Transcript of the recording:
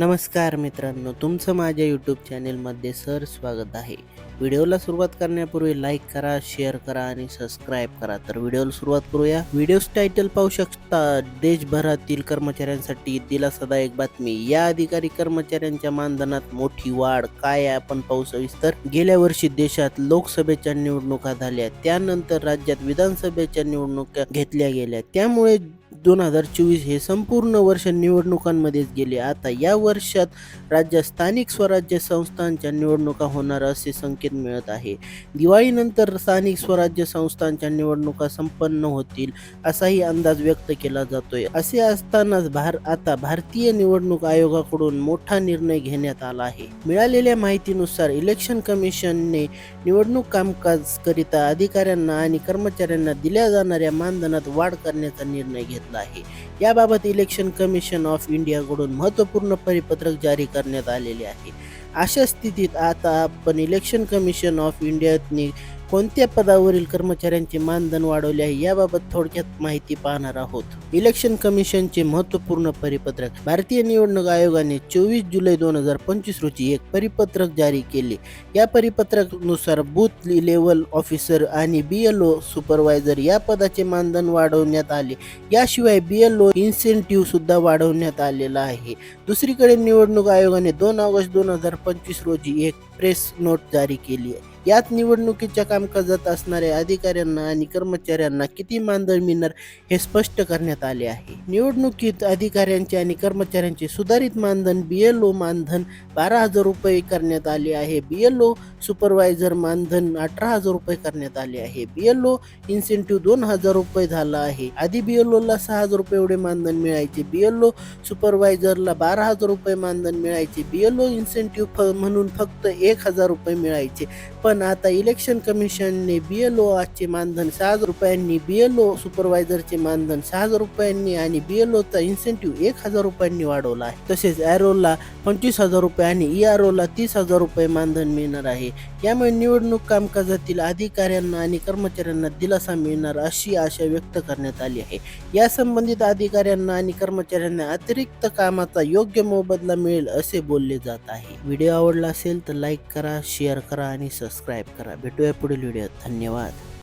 नमस्कार मित्रांनो तुमचं माझ्या यूट्यूब चॅनेलमध्ये सर स्वागत आहे. व्हिडिओला सुरुवात करण्यापूर्वी लाईक करा शेअर करा आणि सबस्क्राईब करा. तर व्हिडिओला सुरुवात करूया. व्हिडिओज टायटल पाहू शकता देशभरातील कर्मचाऱ्यांसाठी दिला सदा एक बातमी. या अधिकारी कर्मचाऱ्यांच्या मानधनात मोठी वाढ काय आहे आपण पाहू सविस्तर. गेल्या वर्षी देशात लोकसभेच्या निवडणुका झाल्या. त्यानंतर राज्यात विधानसभेच्या निवडणुका घेतल्या गेल्या. त्यामुळे दोन हजार चोवीस हे संपूर्ण वर्ष निवडणुकांमध्येच गेले. आता या वर्षात राज्यात स्थानिक स्वराज्य संस्थांच्या निवडणुका होणार असे संकेत मिळत आहे. दिवाळीनंतर स्थानिक स्वराज्य संस्थांच्या निवडणुका संपन्न होतील असाही अंदाज व्यक्त केला जातोय. असे असतानाच भार आता भारतीय निवडणूक आयोगाकडून मोठा निर्णय घेण्यात आला आहे. मिळालेल्या माहितीनुसार इलेक्शन कमिशनने निवडणूक कामकाज करिता अधिकाऱ्यांना आणि कर्मचाऱ्यांना दिल्या जाणाऱ्या मानधनात वाढ करण्याचा निर्णय घेतला. आहे याबाबत इलेक्शन कमिशन ऑफ इंडियाकडून महत्त्वपूर्ण परिपत्रक जारी करण्यात आलेले आहे. अशा स्थितीत आता आपण इलेक्शन कमिशन ऑफ इंडियाने कोणत्या पदावरील कर्मचाऱ्यांचे मानधन वाढवले आहे याबाबत थोडक्यात माहिती पाहणार आहोत. इलेक्शन कमिशनचे महत्त्वपूर्ण परिपत्रक. भारतीय निवडणूक आयोगाने चोवीस जुलै दोन हजार पंचवीस रोजी एक परिपत्रक जारी केले. या परिपत्रकानुसार बूथ लेवल ऑफिसर आणि बी एल ओ सुपरवायझर या पदाचे मानधन वाढवण्यात आले. याशिवाय बी एल ओ इन्सेंटिव्ह सुद्धा वाढवण्यात आलेला आहे. दुसरीकडे निवडणूक आयोगाने दोन ऑगस्ट दोन हजार पंचवीस रोजी एक प्रेस नोट जारी केली आहे. यात निवडणुकीच्या कामकाजात असणाऱ्या अधिकाऱ्यांना आणि कर्मचाऱ्यांना किती मानधन मिळणार हे स्पष्ट करण्यात आले आहे. निवडणुकीत अधिकाऱ्यांचे आणि कर्मचाऱ्यांचे सुधारित मानधन बी एल ओ मानधन बारा हजार रुपये करण्यात आले आहे. बी एल ओ सुपरवायझर मानधन अठरा हजार रुपये करण्यात आले आहे. बी एल इन्सेंटिव्ह दोन हजार रुपये झाला आहे. आधी बी एल ओला सहा हजार रुपये एवढे मानधन मिळायचे. बी एल सुपरवायझरला बारा हजार रुपये मानधन मिळायचे. बी एल ओ इन्सेंटिव्ह फ म्हणून फक्त एक हजार रुपये मिळायचे. पण आता इलेक्शन कमिशनने बी एल मानधन सहा हजार रुपयांनी बी सुपरवायझरचे मानधन सहा हजार रुपयांनी आणि बी एल ओचा इन्सेंटिव्ह एक हजार रुपयांनी वाढवला आहे. तसेच ॲरोला पंचवीस हजार रुपये आणि ई आर ओला तीस हजार रुपये मानधन मिळणार आहे. आहे यामुळे निवडणूक कामकाजातील अधिकाऱ्यांना आणि कर्मचाऱ्यांना दिलासा मिळणार अशी आशा व्यक्त करण्यात आली आहे. या संबंधित अधिकाऱ्यांना आणि कर्मचाऱ्यांना अतिरिक्त कामाचा योग्य मोबदला मिळेल असे बोलले जात आहे. व्हिडिओ आवडला असेल तर लाईक करा शेअर करा आणि सबस्क्राईब करा. भेटूया पुढील व्हिडिओत. धन्यवाद.